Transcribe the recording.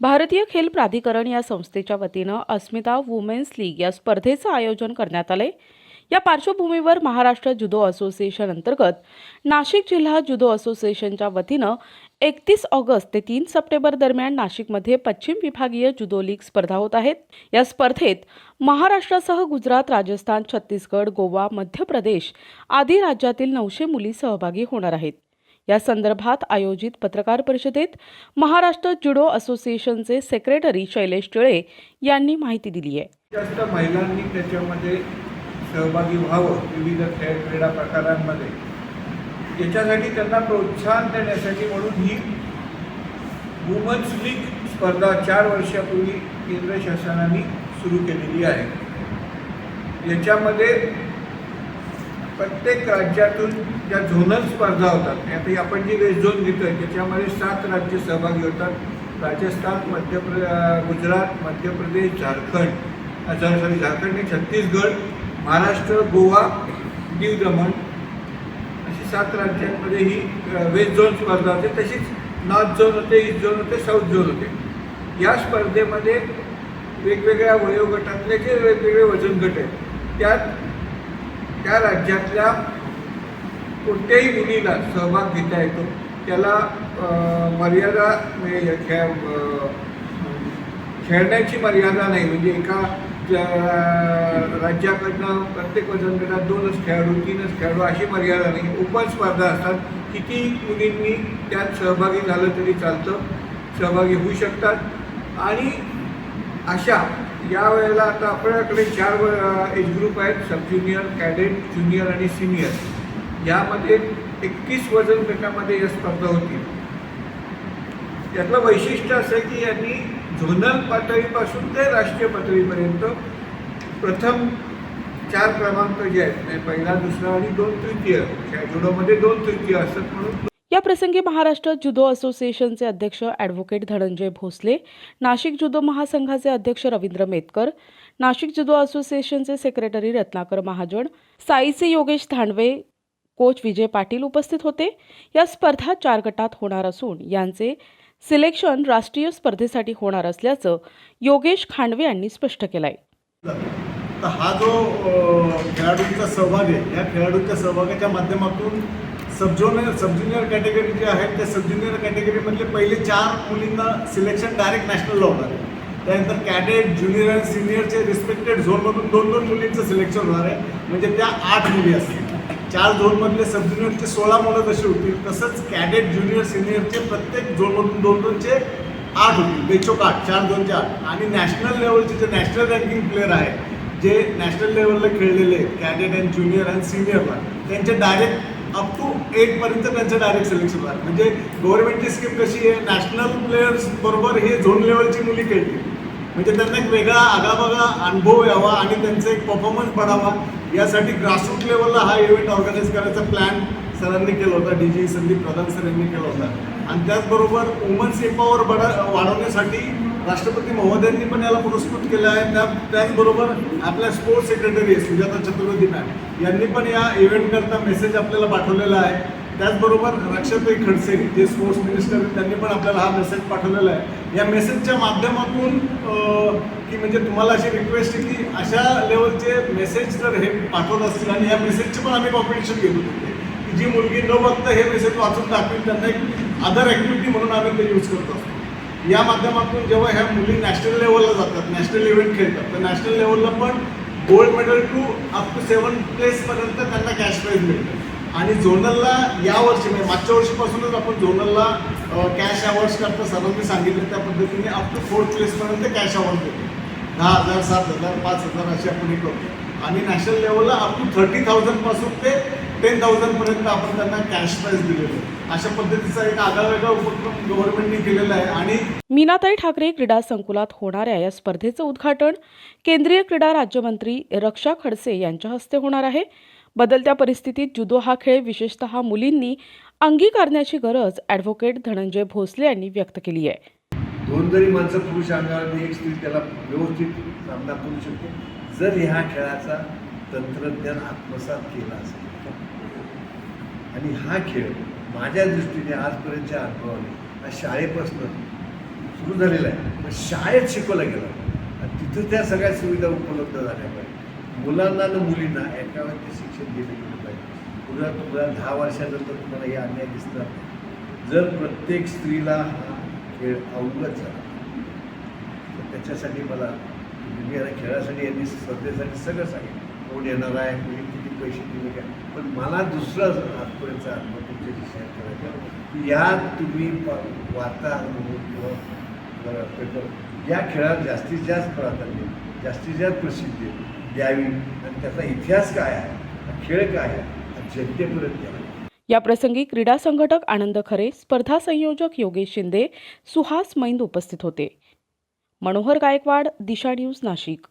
भारतीय खेल प्राधिकरण या संस्थेच्या वतीनं अस्मिता वुमेन्स लीग या स्पर्धेचं आयोजन करण्यात आलंय. या पार्श्वभूमीवर महाराष्ट्र जुदो असोसिएशन अंतर्गत नाशिक जिल्हा जुदो असोसिएशनच्या वतीनं एकतीस ऑगस्ट ते तीन सप्टेंबर दरम्यान नाशिकमध्ये पश्चिम विभागीय जुदो लीग स्पर्धा होत आहेत. या स्पर्धेत महाराष्ट्रासह गुजरात राजस्थान छत्तीसगड गोवा मध्य प्रदेश आदी राज्यातील नऊशे मुली सहभागी होणार आहेत. या संदर्भात आयोजित पत्रकार परिषदेत महाराष्ट्र जुडो असोसिएशनचे सेक्रेटरी शैलेश टिळे यांनी माहिती दिली आहे. जास्त महिलांनी त्याच्यामध्ये सहभागी व्हावं विविध खेळ क्रीडा प्रकारांमध्ये. याच्यासाठी त्यांना प्रोत्साहन देण्यासाठी म्हणून ही वुमन्स लीग स्पर्धा चार वर्षापूर्वी केंद्र शासनाने सुरू केलेली आहे. याच्यामध्ये प्रत्येक राज्यातून ज्या झोनल स्पर्धा होतात आता आपण जी वेस्ट झोन घेतोय त्याच्यामध्ये सात राज्य सहभागी होतात. राजस्थान मध्य प्र गुजरात मध्य प्रदेश झारखंड. सॉरी झारखंड नाही छत्तीसगड महाराष्ट्र गोवा दीव दमण. अशी सात राज्यांमध्ये ही वेस्ट झोन स्पर्धा होते. तशीच नॉर्थ झोन होते ईस्ट झोन होते साऊथ झोन होते. या स्पर्धेमध्ये वेगवेगळ्या वयोगटातले जे वेगवेगळे वजन गट आहेत त्यात त्या राज्यातल्या कोणत्याही मुलीला सहभाग घेता येतो. त्याला मर्यादा म्हणजे खेळ खेळण्याची मर्यादा नाही. म्हणजे एका राज्याकडनं प्रत्येक वजन गटात दोनच खेळाडू तीनच खेळाडू अशी मर्यादा नाही. ओपन स्पर्धा असतात. किती मुलींनी त्यात सहभागी झालं तरी चालतं. सहभागी होऊ शकतात. आणि अशा या वेळेला आता आपल्याकडे चार एज ग्रुप आहेत सब ज्युनियर कॅडेट ज्युनियर आणि सिनियर यामध्ये एकतीस वजन गटामध्ये या स्पर्धा होतील यातलं वैशिष्ट्य असं आहे की यांनी झोनल पातळीपासून ते राष्ट्रीय पातळीपर्यंत प्रथम चार क्रमांक जे आहेत म्हणजे पहिला दुसरा आणि दोन तृतीय या जुडोमध्ये दोन तृतीय असतात म्हणून या प्रसंगी महाराष्ट्र जुदो असोसिएशनचे अध्यक्ष ॲडव्होकेट धनंजय भोसले नाशिक जुदो महासंघाचे अध्यक्ष रवींद्र मेतकर नाशिक जुदो असोसिएशनचे सेक्रेटरी रत्नाकर महाजन साईचे योगेश धांडवे कोच विजय पाटील उपस्थित होते. या स्पर्धा चार गटात होणार असून यांचे सिलेक्शन राष्ट्रीय स्पर्धेसाठी होणार असल्याचं योगेश खांडवे यांनी स्पष्ट केलं आहे तर हा जो खेळाडूंचा सहभाग आहे या खेळाडूंच्या सहभागाच्या माध्यमातून सबज्युनियर सबज्युनियर कॅटेगरी जे आहेत त्या सबज्युनियर कॅटेगरीमधले पहिले चार मुलींना सिलेक्शन डायरेक्ट नॅशनलला होणार आहे. त्यानंतर कॅडेट ज्युनियर आणि सिनियरचे रिस्पेक्टेड झोनमधून दोन दोन मुलींचं सिलेक्शन होणार आहे. म्हणजे त्या आठ मुली असतील. चार झोनमधले सबज्युनियरचे सोळा मुलं जशी होतील तसंच कॅडेट ज्युनियर सिनियरचे प्रत्येक झोनमधून दोन दोनचे आठ होतील. बेचोक आठ चार दोनचे आठ. आणि नॅशनल लेवलचे जे नॅशनल रँकिंग प्लेअर आहेत जे नॅशनल लेवलला खेळलेले आहेत कॅडेट अँड ज्युनियर अँड सिनियरला त्यांचे डायरेक्ट अप टू एटपर्यंत त्यांचं डायरेक्ट सिलेक्शन झालं म्हणजे गव्हर्नमेंटची स्कीम कशी आहे नॅशनल प्लेयर्स बरोबर हे झोन लेवलची मुली खेळतील. म्हणजे त्यांना एक वेगळा आगाबागा अनुभव यावा आणि त्यांचा एक परफॉर्मन्स बढावा. यासाठी ग्रासरूट लेवलला हा इव्हेंट ऑर्गनाईज करायचा प्लॅन सरांनी केला होता D G Sandeep Pradhan sir यांनी केला होता. आणि त्याचबरोबर वुमन्स एम्पॉवर बडा वाढवण्यासाठी राष्ट्रपती महोदयांनी पण याला पुरस्कृत केलं आहे. त्या त्याचबरोबर आपल्या sports secretary Sujata Chaturvedi ma'am यांनी पण या इव्हेंटकरता मेसेज आपल्याला पाठवलेला आहे. त्याचबरोबर रक्षाताई खडसे जे स्पोर्ट्स मिनिस्टर आहेत, त्यांनी पण आपल्याला हा मेसेज पाठवलेला आहे. या मेसेजच्या माध्यमातून की म्हणजे तुम्हाला अशी रिक्वेस्ट आहे की अशा लेवलचे मेसेज जर हे पाठवत असतील आणि या मेसेजचे पण आम्ही कॉम्पिटिशन घेत होतो की जी मुलगी न बघता हे मेसेज वाचून टाकतील त्यांना एक अदर ॲक्टिव्हिटी म्हणून आम्ही ते यूज करत असतो. या माध्यमातून जेव्हा ह्या मुली नॅशनल लेवलला जातात नॅशनल इव्हेंट खेळतात तर नॅशनल लेवलला पण gold medal to up to seven प्लेसपर्यंत त्यांना कॅश प्राईज मिळते. आणि झोनलला या वर्षी म्हणजे मागच्या वर्षीपासूनच आपण झोनलला कॅश अवॉर्ड्स करता सर्वांनी सांगितलं त्या पद्धतीने अप टू फोर्थ प्लेसपर्यंत कॅश अवॉर्ड देतो. दहा हजार सात हजार पाच हजार असे आपण हे करतो आणि नॅशनल लेवलला अप टू थर्टी थाउजंडपासून ते टेन थाउजंडपर्यंत आपण त्यांना कॅश प्राईज दिलेलं आहे. अशा पद्धतीचा एक आगळा वेगळा उपक्रम गव्हर्नमेंटने केलेला आहे आणि मीनाताई ठाकरे क्रीडा संकुलात होणाऱ्या या स्पर्धेचं उद्घाटन केंद्रीय क्रीडा राज्यमंत्री रक्षा खडसे यांच्या हस्ते होणार आहे. बदलत्या परिस्थितीत जुदो हा खेळ विशेषतः मुलींनी अंगीकारण्याची गरज ॲडव्होकेट धनंजय भोसले यांनी व्यक्त केली आहे. दोन जरी माणसं पुरुष अंगावर एक स्त्री त्याला व्यवस्थित सामना करू शकते. जर ह्या खेळाचा तंत्रज्ञान आत्मसात केला असेल. आणि हा खेळ माझ्या दृष्टीने आजपर्यंतच्या अनुभवाने हा शाळेपासून सुरू झालेला आहे. पण शाळेत शिकवला गेलं. आणि तिथं त्या सगळ्या सुविधा उपलब्ध झाल्या पाहिजे. मुलांना आणि मुलींना एकावरती शिक्षण दिलं गेलं पाहिजे. पुन्हा तुम्हाला दहा वर्षानंतर तुम्हाला हे अन्याय दिसणार नाही. जर प्रत्येक स्त्रीला हा खेळ अवगत झाला तर त्याच्यासाठी मला खेळासाठी यांनी स्पर्धेसाठी सगळं सांगितलं. कोण येणार आहे कोणी किती पैसे दिले काय पण मला दुसरा आजपर्यंतचा अनुभव तुमच्या शेअर करायचा की यात तुम्ही वार्ता अनुभव किंवा पेपर या खेळात जास्तीत जास्त प्राधान्य जास्तीत जास्त प्रसिद्धी द्यावी आणि त्याचा इतिहास काय आहे खेळ काय आहे जनतेपर्यंत द्यावा. या प्रसंगी क्रीडा संघटक आनंद खरे स्पर्धा संयोजक योगेश शिंदे सुहास मैंद उपस्थित होते. मनोहर गायकवाड दिशा न्यूज नाशिक.